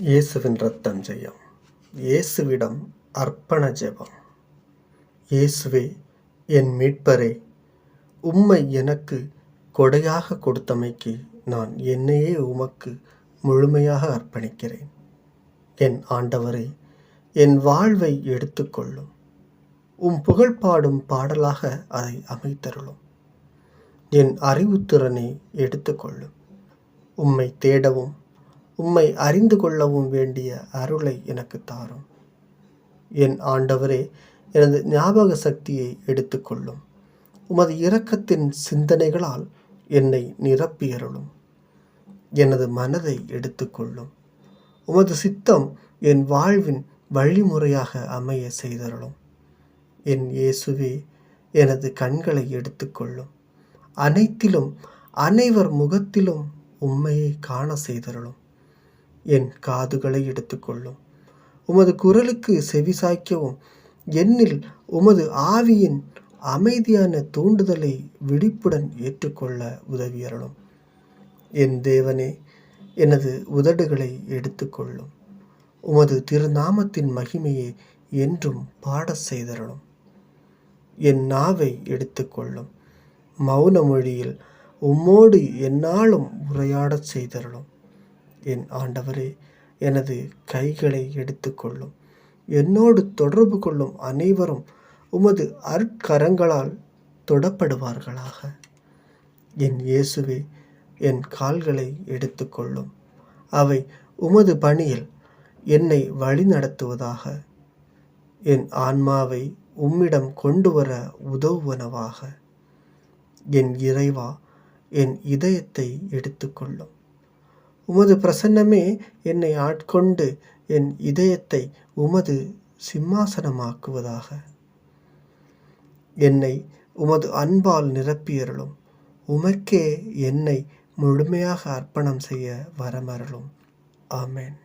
இயேசுவின் ரத்தம் ஜெயம். இயேசுவிடம் அர்ப்பண ஜெபம். இயேசுவே என் மீட்பரே உம்மை எனக்கு கொடையாக கொடுத்தமைக்கு நான் என்னையே உமக்கு முழுமையாக அர்ப்பணிக்கிறேன். என் ஆண்டவரே என் வாழ்வை எடுத்துக்கொள்ளும். உம் புகழ் பாடும் பாடலாக அதை அமைத்தருளும். என் அறிவுத்திறனை எடுத்துக்கொள்ளும். உம்மை தேடவும் உம்மை அறிந்து கொள்ளவும் வேண்டிய அருளை எனக்கு தாரும். என் ஆண்டவரே எனது ஞாபக சக்தியை எடுத்துக்கொள்ளும். உமது இரக்கத்தின் சிந்தனைகளால் என்னை நிரப்பியருளும். எனது மனதை எடுத்துக்கொள்ளும். உமது சித்தம் என் வாழ்வின் வழிமுறையாக அமைய செய்தருளும். என் இயேசுவே எனது கண்களை எடுத்துக்கொள்ளும். அனைத்திலும் அனைவர் முகத்திலும் உம்மையை காண செய்தருளும். என் காதுகளை எடுத்துக்கொள்ளும். உமது குரலுக்கு செவிசாய்க்கவும் என்னில் உமது ஆவியின் அமைதியான தூண்டுதலை விழிப்புடன் ஏற்றுக்கொள்ள உதவியறலும் என் தேவனே எனது உதடுகளை எடுத்துக்கொள்ளும். உமது திருநாமத்தின் மகிமையை என்றும் பாடச் செய்தருளும். என் நாவை எடுத்துக்கொள்ளும். மௌன மொழியில் உம்மோடு என்னாலும் உரையாடச் செய்தருளும். என் ஆண்டவரே எனது கைகளை எடுத்துக்கொள்ளும். என்னோடு தொடர்பு கொள்ளும் அனைவரும் உமது அற்கரங்களால் தொடப்படுவார்களாக. என் இயேசுவே என் கால்களை எடுத்துக்கொள்ளும். அவை உமது பணியில் என்னை வழிநடத்துவதாக. என் ஆன்மாவை உம்மிடம் கொண்டு வர உதவுவனவாக. என் இறைவா என் இதயத்தை எடுத்துக்கொள்ளும். உமது பிரசன்னமே என்னை ஆட்கொண்டு என் இதயத்தை உமது சிம்மாசனமாக்குவதாக. என்னை உமது அன்பால் நிரப்பியருளும். உமக்கே என்னை முழுமையாக அர்ப்பணம் செய்ய வரமருளும். ஆமேன்.